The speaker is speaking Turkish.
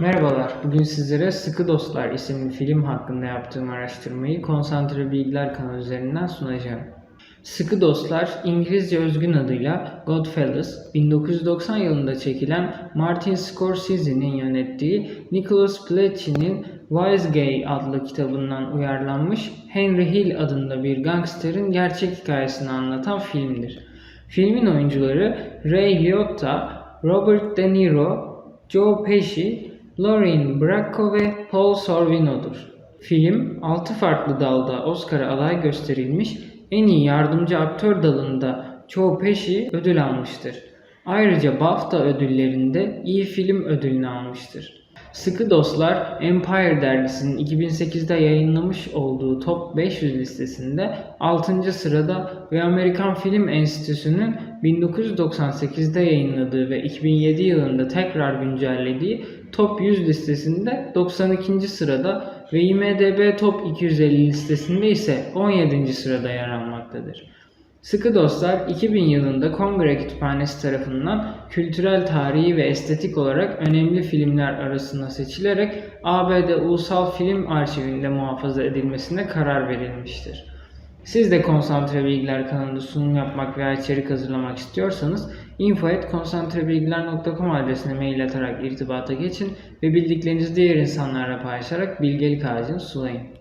Merhabalar, bugün sizlere Sıkı Dostlar isimli film hakkında yaptığım araştırmayı Konsantre Bilgiler kanalı üzerinden sunacağım. Sıkı Dostlar, İngilizce özgün adıyla Godfellas, 1990 yılında çekilen Martin Scorsese'nin yönettiği Nicholas Pileggi'nin Wise Gay adlı kitabından uyarlanmış Henry Hill adında bir gangsterin gerçek hikayesini anlatan filmdir. Filmin oyuncuları Ray Liotta, Robert De Niro, Joe Pesci, Lauren Bracco ve Paul Sorvino'dur. Film 6 farklı dalda Oscar'a aday gösterilmiş, en iyi yardımcı aktör dalında Joe Pesci ödül almıştır. Ayrıca BAFTA ödüllerinde iyi film ödülünü almıştır. Sıkı Dostlar Empire dergisinin 2008'de yayınlamış olduğu Top 500 listesinde 6. sırada ve Amerikan Film Enstitüsü'nün 1998'de yayınladığı ve 2007 yılında tekrar güncellediği Top 100 listesinde 92. sırada ve IMDb Top 250 listesinde ise 17. sırada yer almaktadır. Sıkı Dostlar 2000 yılında Kongre Kütüphanesi tarafından kültürel, tarihi ve estetik olarak önemli filmler arasında seçilerek ABD Ulusal Film Arşivinde muhafaza edilmesine karar verilmiştir. Siz de Konsantre Bilgiler kanalında sunum yapmak veya içerik hazırlamak istiyorsanız info.konsantrebilgiler.com adresine mail atarak irtibata geçin ve bildiklerinizi diğer insanlarla paylaşarak bilgelik ağacını sulayın.